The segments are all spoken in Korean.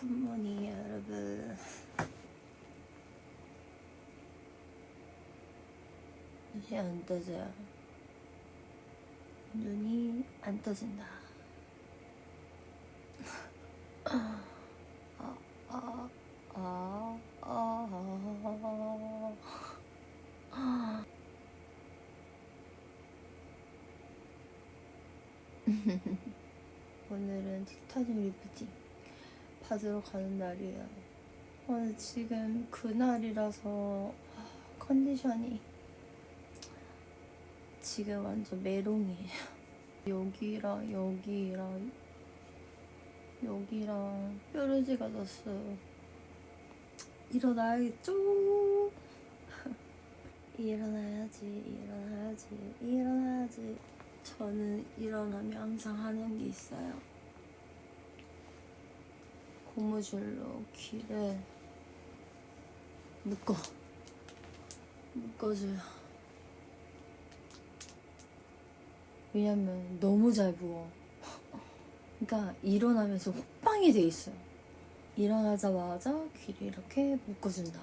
굿모닝 여러분. 눈이 안 떠져요. 눈이 안 떠진다 아, 아, 아, 아, 아. 오늘은 티타늄 리프팅 받으러 가는 날이에요. 오늘 지금 그날이라서 아, 컨디션이 지금 완전 메롱이에요. 여기랑 여기랑 여기랑 뾰루지가 났어요. 일어나야겠죠? 일어나야지, 일어나야지, 일어나야지. 저는 일어나면 항상 하는 게 있어요. 고무줄로 귀를 묶어 묶어줘요. 왜냐면 너무 잘 부어. 그러니까 일어나면서 호빵이 돼 있어요. 일어나자마자 귀를 이렇게 묶어준다.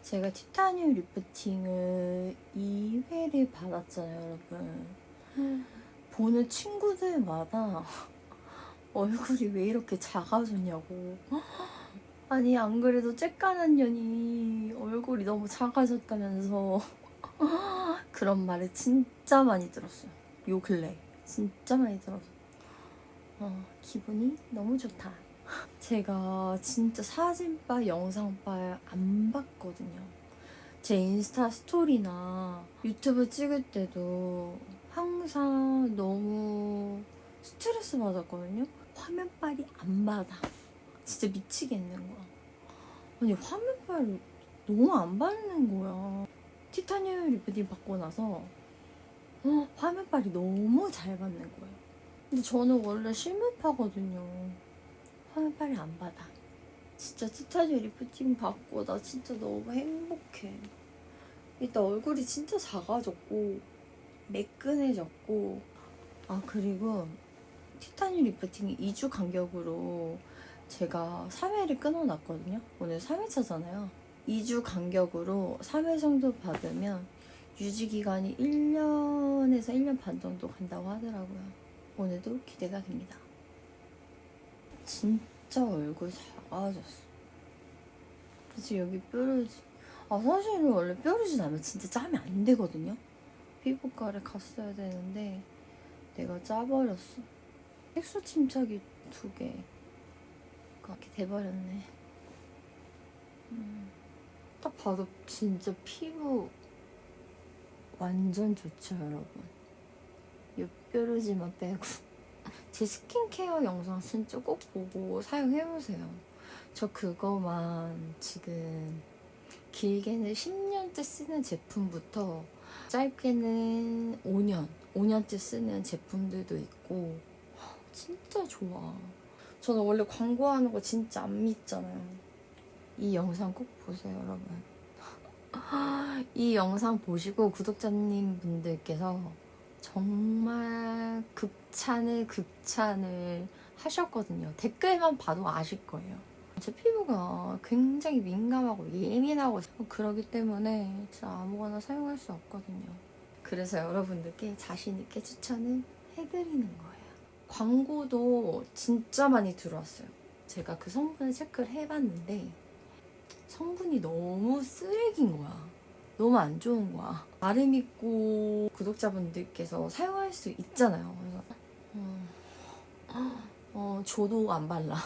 제가 티타늄 리프팅을 2회를 받았잖아요, 여러분. 보는 친구들마다 얼굴이 왜 이렇게 작아졌냐고. 아니, 안 그래도 쬐깐한 년이 얼굴이 너무 작아졌다면서 그런 말을 진짜 많이 들었어요. 요 근래. 진짜 많이 들었어요. 어, 기분이 너무 좋다. 제가 진짜 사진빨, 영상빨 안 봤거든요. 제 인스타 스토리나 유튜브 찍을 때도 항상 너무 스트레스 받았거든요. 화면빨이 안 받아. 진짜 미치겠는 거야. 아니, 화면빨을 너무 안 받는 거야. 티타늄 리프팅 받고 나서 어, 화면빨이 너무 잘 받는 거예요. 근데 저는 원래 실물파거든요. 화면빨이 안 받아. 진짜 티타늄 리프팅 받고 나 진짜 너무 행복해. 일단 얼굴이 진짜 작아졌고 매끈해졌고 아 그리고 티타늄 리프팅이 2주 간격으로 제가 3회를 끊어놨거든요. 오늘 3회차잖아요. 2주 간격으로 3회 정도 받으면 유지 기간이 1년에서 1년 반 정도 간다고 하더라고요. 오늘도 기대가 됩니다. 진짜 얼굴 작아졌어. 그래서 여기 뾰루지. 아, 사실은 원래 뾰루지 나면 진짜 짜면 안 되거든요. 피부과를 갔어야 되는데 내가 짜버렸어. 색소 침착이 두 개. 그렇게 돼버렸네. 음, 딱 봐도 진짜 피부 완전 좋죠, 여러분. 요 뾰루지만 빼고. 제 스킨케어 영상 진짜 꼭 보고 사용해보세요. 저 그거만 지금 길게는 10년째 쓰는 제품부터 짧게는 5년, 5년째 쓰는 제품들도 있고 진짜 좋아. 저는 원래 광고하는 거 진짜 안 믿잖아요. 이 영상 꼭 보세요, 여러분. 이 영상 보시고 구독자님 분들께서 정말 극찬을 극찬을 하셨거든요. 댓글만 봐도 아실 거예요. 제 피부가 굉장히 민감하고 예민하고 그러기 때문에 진짜 아무거나 사용할 수 없거든요. 그래서 여러분들께 자신 있게 추천을 해드리는 거예요. 광고도 진짜 많이 들어왔어요. 제가 그 성분을 체크를 해봤는데 성분이 너무 쓰레기인 거야. 너무 안 좋은 거야. 나름 있고 구독자분들께서 사용할 수 있잖아요. 그래서 음, 어, 저도 안 발라.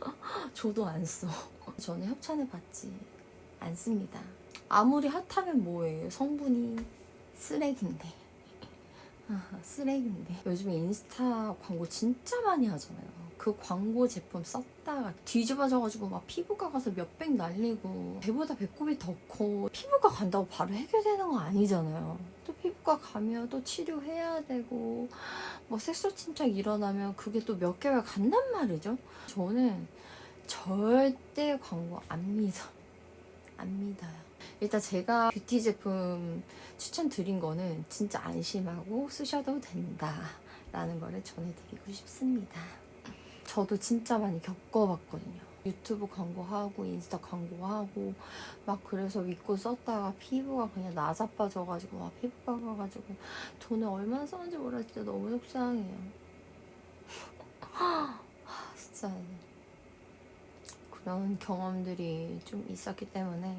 저도 안 써. 저는 협찬을 받지 않습니다. 아무리 핫하면 뭐예요? 성분이 쓰레기인데. 아, 쓰레기인데. 요즘에 인스타 광고 진짜 많이 하잖아요. 그 광고 제품 썼다가 뒤집어져가지고 막 피부과 가서 몇백 날리고 배보다 배꼽이 더 커. 피부과 간다고 바로 해결되는 거 아니잖아요. 또 피부과 가면 또 치료해야 되고 뭐 색소 침착 일어나면 그게 또 몇 개월 간단 말이죠. 저는 절대 광고 안 믿어. 안 믿어요. 일단 제가 뷰티 제품 추천드린 거는 진짜 안심하고 쓰셔도 된다라는 거를 전해드리고 싶습니다. 저도 진짜 많이 겪어봤거든요. 유튜브 광고하고 인스타 광고하고 막 그래서 믿고 썼다가 피부가 그냥 나자빠져가지고 와 피부과 가가지고 돈을 얼마나 썼는지 몰라 진짜 너무 속상해요. 하, 진짜 그런 경험들이 좀 있었기 때문에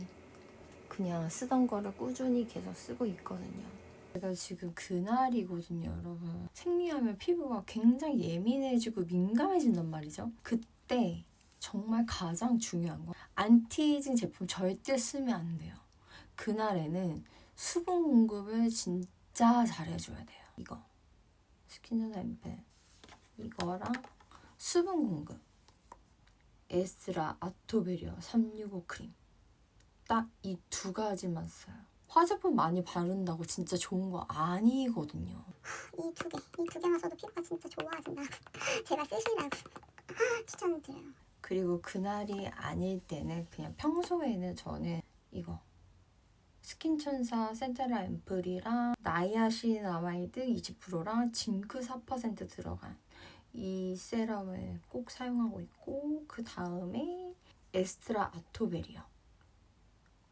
그냥 쓰던 거를 꾸준히 계속 쓰고 있거든요. 제가 지금 그날이거든요, 여러분. 생리하면 피부가 굉장히 예민해지고 민감해진단 말이죠. 그때 정말 가장 중요한 거 안티에이징 제품 절대 쓰면 안 돼요. 그날에는 수분 공급을 진짜 잘해줘야 돼요. 이거 스킨전 앰플 이거랑 수분 공급 에스라 아토베리어 365 크림 딱 이 두 가지만 써요. 화장품 많이 바른다고 진짜 좋은 거 아니거든요. 이 두 개, 이 두 개만 써도 피부가 진짜 좋아진다. 제가 쓰시라고 추천드려요. 그리고 그날이 아닐 때는 그냥 평소에는 저는 이거 스킨천사 센테라 앰플이랑 나이아신 아마이드 20%랑 징크 4% 들어간 이 세럼을 꼭 사용하고 있고 그 다음에 에스트라 아토베리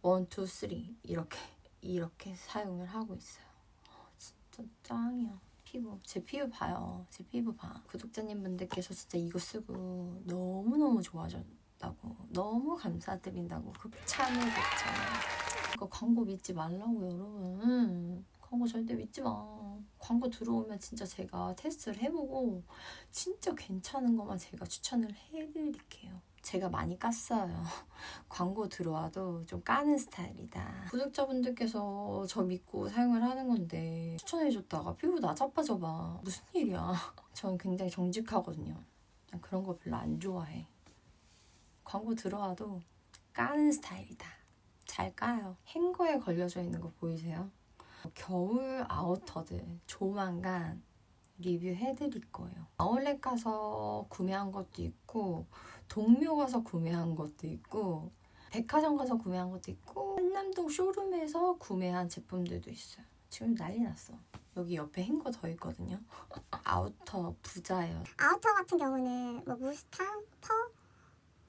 어 1, 2, 3 이렇게 이렇게 사용을 하고 있어요. 어, 진짜 짱이야. 피부 제 피부 봐요. 제 피부 봐. 구독자님 분들께서 진짜 이거 쓰고 너무 너무 좋아졌다고 너무 감사드린다고 극찬을 극찬. 이거 광고 믿지 말라고 여러분. 광고 절대 믿지 마. 광고 들어오면 진짜 제가 테스트를 해보고 진짜 괜찮은 것만 제가 추천을 해드릴게요. 제가 많이 깠어요. 광고 들어와도 좀 까는 스타일이다. 구독자분들께서 저 믿고 사용을 하는 건데 추천해줬다가 피부 나 자빠져 봐. 무슨 일이야. 저는 굉장히 정직하거든요. 난 그런 거 별로 안 좋아해. 광고 들어와도 까는 스타일이다. 잘 까요. 행거에 걸려져 있는 거 보이세요? 겨울 아우터들 조만간 리뷰해드릴 거예요. 아울렛 가서 구매한 것도 있고 동묘 가서 구매한 것도 있고 백화점 가서 구매한 것도 있고 한남동 쇼룸에서 구매한 제품들도 있어요. 지금 난리 났어. 여기 옆에 행거 더 있거든요. 아우터 부자예요. 아우터 같은 경우는 뭐 무스탕, 퍼,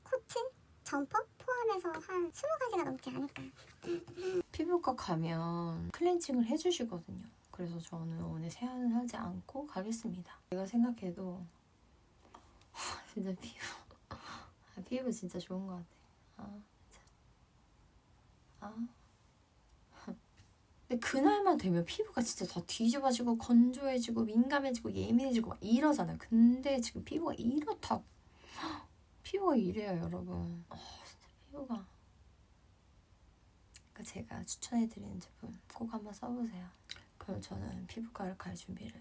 코트, 점퍼 포함해서 한 20가지가 넘지 않을까. 피부과 가면 클렌징을 해주시거든요. 그래서 저는 오늘 세안을 하지 않고 가겠습니다. 제가 생각해도 진짜 피부 아, 피부 진짜 좋은 것 같아. 아, 진짜. 아. 근데 그날만 되면 피부가 진짜 더 뒤집어지고 건조해지고 민감해지고 예민해지고 막 이러잖아요. 근데 지금 피부가 이렇다고. 피부가 이래요, 여러분. 아, 진짜 피부가. 그러니까 제가 추천해드리는 제품 꼭 한번 써보세요. 그럼 저는 피부과를 갈 준비를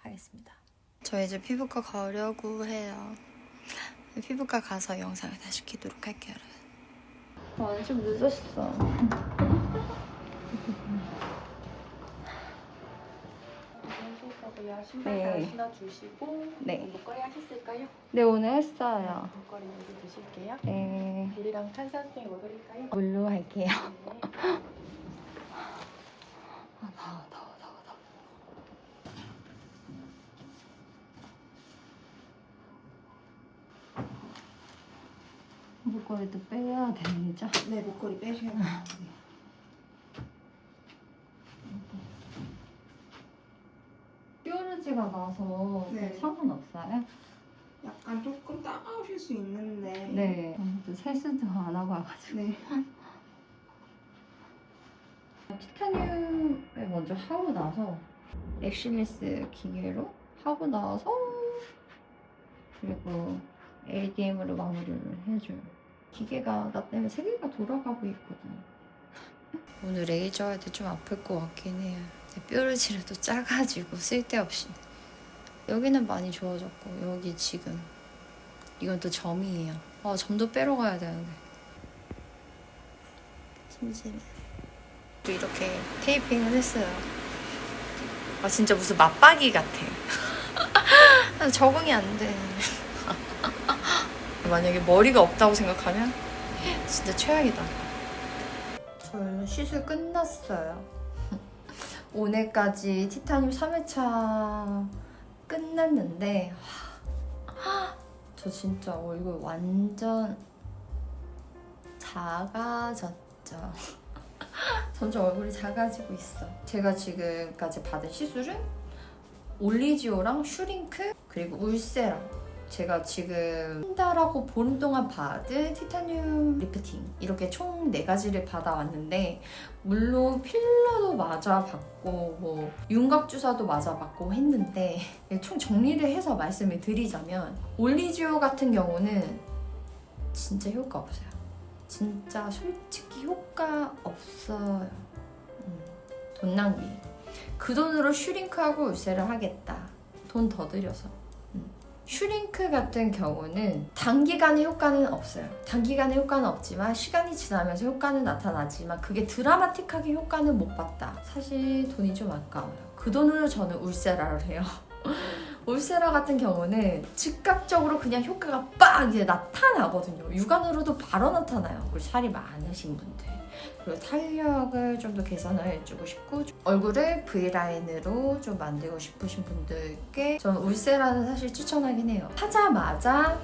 하겠습니다. 저 이제 피부과 가려고 해요. 피부과 가서 영상을 다시 키도록 할게요, 여러분. 아, 좀 늦었어. 신발 네. 잘 신어주시고 네. 목걸이 하셨을까요? 네, 오늘 했어요. 목걸이 여기 드실게요. 네. 물이랑 탄산수에 뭐 드릴까요? 물로 할게요. 네. 아, 더워, 더워. 목걸이도 빼야 되죠? 네, 목걸이 빼셔야 돼요. 뾰루지가 나서 네. 상관없어요? 약간 조금 따가우실 수 있는데 네. 또 세수도 안 하고 와가지고. 네. 티타늄을 먼저 하고 나서 엑실리스 기계로 하고 나서 그리고 ADM으로 마무리를 해줘요. 기계가 나 때문에 세 개가 돌아가고 있거든. 오늘 레이저 할때좀 아플 것 같긴 해요. 뾰루지라도 짜가지고 쓸데없이. 여기는 많이 좋아졌고 여기 지금 이건 또 점이에요. 아 점도 빼러 가야 되는데. 심심해. 또 이렇게 테이핑을 했어요. 아 진짜 무슨 맞박이 같아. 아, 적응이 안 돼. 만약에 머리가 없다고 생각하면 진짜 최악이다. 저는 시술 끝났어요. 오늘까지 티타늄 3회차 끝났는데 하, 저 진짜 얼굴 완전 작아졌죠. 점점 얼굴이 작아지고 있어. 제가 지금까지 받은 시술은 올리지오랑 슈링크 그리고 울세랑 제가 지금 한 달하고 보름 동안 받은 티타늄 리프팅 이렇게 총 네 가지를 받아왔는데 물론 필러도 맞아봤고 뭐 윤곽 주사도 맞아봤고 했는데 총 정리를 해서 말씀을 드리자면 올리지오 같은 경우는 진짜 효과 없어요. 진짜 솔직히 효과 없어요. 음, 돈 낭비. 그 돈으로 슈링크하고 울세를 하겠다. 돈 더 들여서. 음. 슈링크 같은 경우는 단기간의 효과는 없어요. 단기간의 효과는 없지만 시간이 지나면서 효과는 나타나지만 그게 드라마틱하게 효과는 못 봤다. 사실 돈이 좀 아까워요. 그 돈으로 저는 울세라를 해요. 울세라 같은 경우는 즉각적으로 그냥 효과가 빡 이제 나타나거든요. 육안으로도 바로 나타나요. 그리고 살이 많으신 분들. 그리고 탄력을 좀 더 개선을 해주고 싶고 얼굴을 V라인으로 좀 만들고 싶으신 분들께 저는 울세라는 사실 추천하긴 해요. 하자마자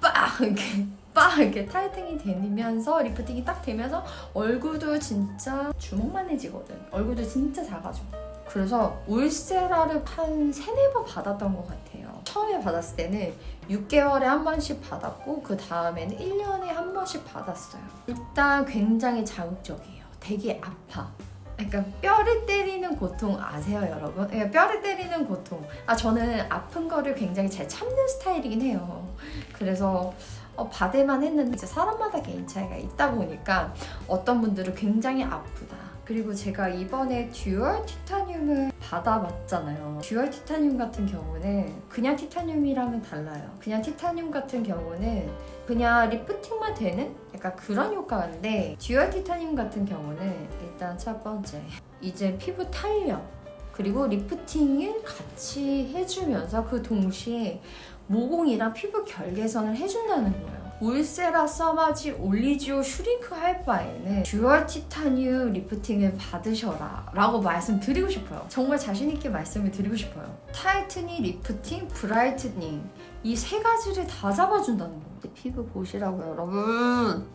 빡 이렇게 빡 이렇게 타이팅이 되면서 리프팅이 딱 되면서 얼굴도 진짜 주먹만해지거든. 얼굴도 진짜 작아져. 그래서 울세라를 한 세네 번 받았던 것 같아요. 처음에 받았을 때는 6개월에 한 번씩 받았고 그 다음에는 1년에 한 번씩 받았어요. 일단 굉장히 자극적이에요. 되게 아파. 그러니까 뼈를 때리는 고통 아세요, 여러분? 그러니까 뼈를 때리는 고통. 아 저는 아픈 거를 굉장히 잘 참는 스타일이긴 해요. 그래서 어, 받을만 했는데 이제 사람마다 개인 차이가 있다 보니까 어떤 분들은 굉장히 아프다. 그리고 제가 이번에 듀얼 티타늄을 받아봤잖아요. 듀얼 티타늄 같은 경우는 그냥 티타늄이랑은 달라요. 그냥 티타늄 같은 경우는 그냥 리프팅만 되는 약간 그런 효과인데 듀얼 티타늄 같은 경우는 일단 첫 번째 이제 피부 탄력 그리고 리프팅을 같이 해주면서 그 동시에 모공이랑 피부 결개선을 해준다는 거예요. 울세라 써마지 올리지오 슈링크 할 바에는 듀얼 티타늄 리프팅을 받으셔라 라고 말씀드리고 싶어요. 정말 자신있게 말씀을 드리고 싶어요. 타이트닝, 리프팅, 브라이트닝 이 세 가지를 다 잡아준다는 거예요. 피부 보시라고요, 여러분.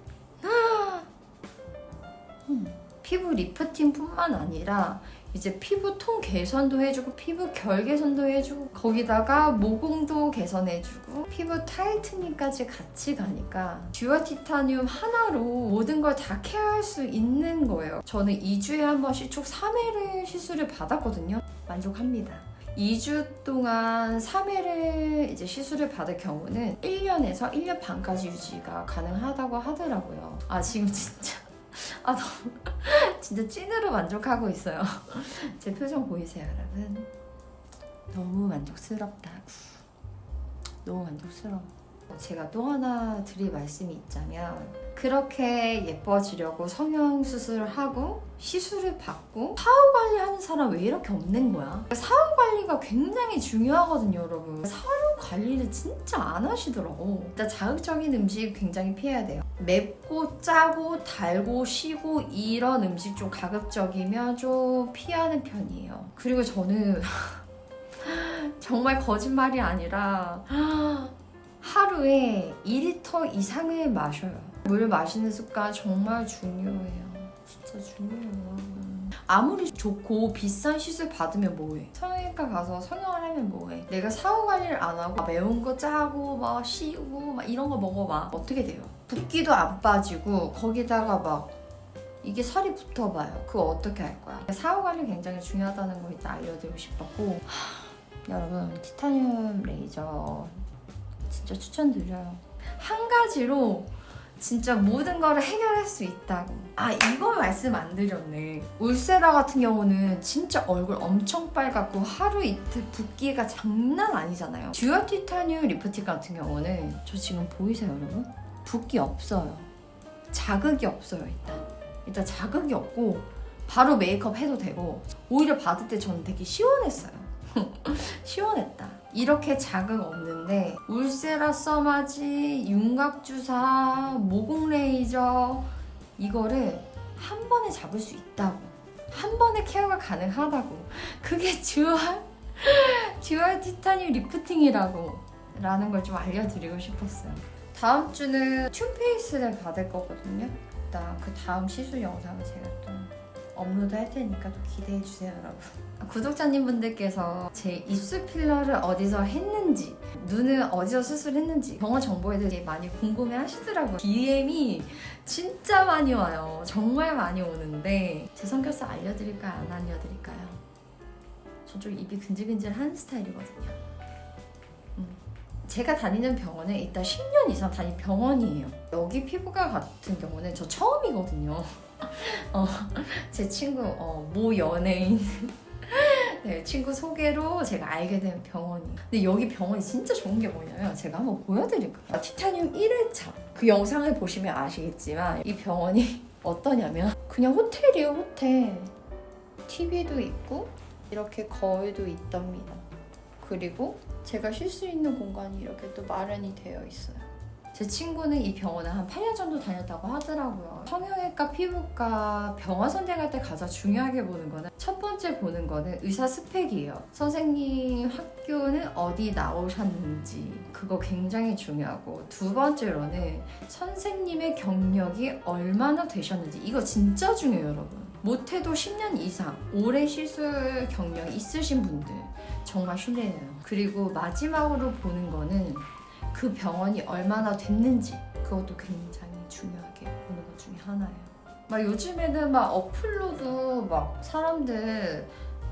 음, 피부 리프팅뿐만 아니라 이제 피부 톤 개선도 해주고 피부 결 개선도 해주고 거기다가 모공도 개선해주고 피부 타이트닝까지 같이 가니까 듀얼 티타늄 하나로 모든 걸 다 케어할 수 있는 거예요. 저는 2주에 한 번씩 총 3회를 시술을 받았거든요. 만족합니다. 2주 동안 3회를 이제 시술을 받을 경우는 1년에서 1년 반까지 유지가 가능하다고 하더라고요. 아 지금 진짜 아 너무 진짜 찐으로 만족하고 있어요. 제 표정 보이세요, 여러분? 너무 만족스럽다고. 너무 만족스러워. 제가 또 하나 드릴 말씀이 있자면 그렇게 예뻐지려고 성형 수술을 하고 시술을 받고 사후 관리하는 사람 왜 이렇게 없는 거야? 사후 관리가 굉장히 중요하거든요, 여러분. 사후 관리를 진짜 안 하시더라고. 일단 자극적인 음식 굉장히 피해야 돼요. 맵고 짜고 달고 시고 이런 음식 좀 가급적이면 좀 피하는 편이에요. 그리고 저는 정말 거짓말이 아니라 하루에 2리터 이상을 마셔요. 물 마시는 습관 정말 중요해요. 진짜 중요해요. 아무리 좋고 비싼 시술 받으면 뭐해? 성형외과 가서 성형을 하면 뭐해? 내가 사후 관리를 안 하고 매운 거 짜고 막 시고 막 이런 거 먹어 봐 어떻게 돼요? 붓기도 안 빠지고 거기다가 막 이게 살이 붙어봐요. 그거 어떻게 할 거야? 사후 관리 굉장히 중요하다는 거 일단 알려드리고 싶었고 하, 여러분 티타늄 레이저 진짜 추천드려요. 한 가지로 진짜 모든 거를 해결할 수 있다고. 아, 이거 말씀 안 드렸네. 울세라 같은 경우는 진짜 얼굴 엄청 빨갛고 하루 이틀 붓기가 장난 아니잖아요. 듀얼 티타늄 리프팅 같은 경우는 저 지금 보이세요, 여러분? 붓기 없어요. 자극이 없어요, 일단. 일단 자극이 없고 바로 메이크업 해도 되고 오히려 받을 때 저는 되게 시원했어요. 시원했다. 이렇게 자극 없는데 울세라 써마지, 윤곽주사, 모공 레이저 이거를 한 번에 잡을 수 있다고. 한 번에 케어가 가능하다고. 그게 듀얼 듀얼 티타늄 리프팅이라고 라는 걸 좀 알려드리고 싶었어요. 다음 주는 튜페이스를 받을 거거든요. 일단 그 다음 시술 영상을 제가 또 업로드 할 테니까 또 기대해 주세요 여러분. 구독자님 분들께서 제 입술 필러를 어디서 했는지 눈을 어디서 수술했는지 병원 정보에 대해 많이 궁금해 하시더라고요. DM이 진짜 많이 와요. 정말 많이 오는데 제 성격상 알려드릴까요? 안 알려드릴까요? 저 좀 입이 근질근질한 스타일이거든요. 음. 제가 다니는 병원은 일단 10년 이상 다닌 병원이에요 여기 피부과 같은 경우는 저 처음이거든요 어, 제 친구 어, 모 연예인 네, 친구 소개로 제가 알게 된 병원이. 근데 여기 병원이 진짜 좋은 게 뭐냐면 제가 한번 보여드릴게요. 티타늄 1회차 그 영상을 보시면 아시겠지만 이 병원이 어떠냐면 그냥 호텔이에요 호텔. TV도 있고 이렇게 거울도 있답니다. 그리고 제가 쉴 수 있는 공간이 이렇게 또 마련이 되어 있어요. 제 친구는 이 병원을 한 8년 정도 다녔다고 하더라고요. 성형외과, 피부과, 병원 선택할 때 가장 중요하게 보는 거는 첫 번째 보는 거는 의사 스펙이에요. 선생님 학교는 어디 나오셨는지 그거 굉장히 중요하고 두 번째로는 선생님의 경력이 얼마나 되셨는지 이거 진짜 중요해요, 여러분. 못해도 10년 이상 오래 시술 경력이 있으신 분들 정말 신뢰해요. 그리고 마지막으로 보는 거는 그 병원이 얼마나 됐는지 그것도 굉장히 중요하게 보는 것 중에 하나예요. 막 요즘에는 막 어플로도 막 사람들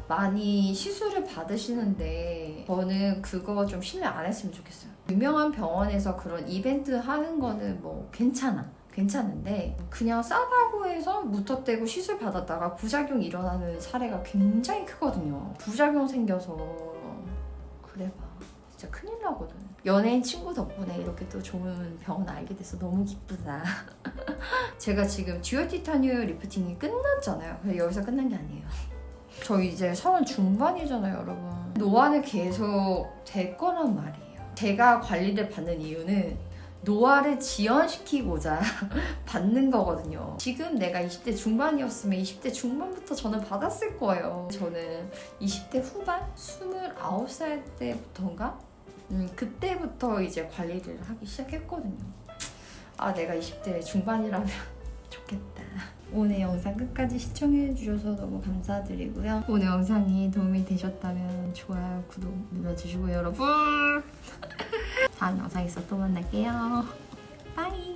많이 시술을 받으시는데 저는 그거 좀 신뢰 안 했으면 좋겠어요. 유명한 병원에서 그런 이벤트 하는 거는 뭐 괜찮아. 괜찮은데 그냥 싸다고 해서 무턱대고 시술 받았다가 부작용 일어나는 사례가 굉장히 크거든요. 부작용 생겨서 그래봐. 진짜 큰일 나거든. 연예인 친구 덕분에 이렇게 또 좋은 병원 알게 돼서 너무 기쁘다. 제가 지금 듀얼 티타늄 리프팅이 끝났잖아요. 근데 여기서 끝난 게 아니에요. 저 이제 서른 중반이잖아요, 여러분. 노안을 계속 될 거란 말이에요. 제가 관리를 받는 이유는 노화를 지연시키고자 받는 거거든요. 지금 내가 20대 중반이었으면 20대 중반부터 저는 받았을 거예요. 저는 20대 후반? 29살 때부터인가? 음, 그때부터 이제 관리를 하기 시작했거든요. 아, 내가 20대 중반이라면 좋겠다. 오늘 영상 끝까지 시청해주셔서 너무 감사드리고요. 오늘 영상이 도움이 되셨다면 좋아요, 구독 눌러주시고 여러분! 다음 영상에서 또 만날게요. 빠이!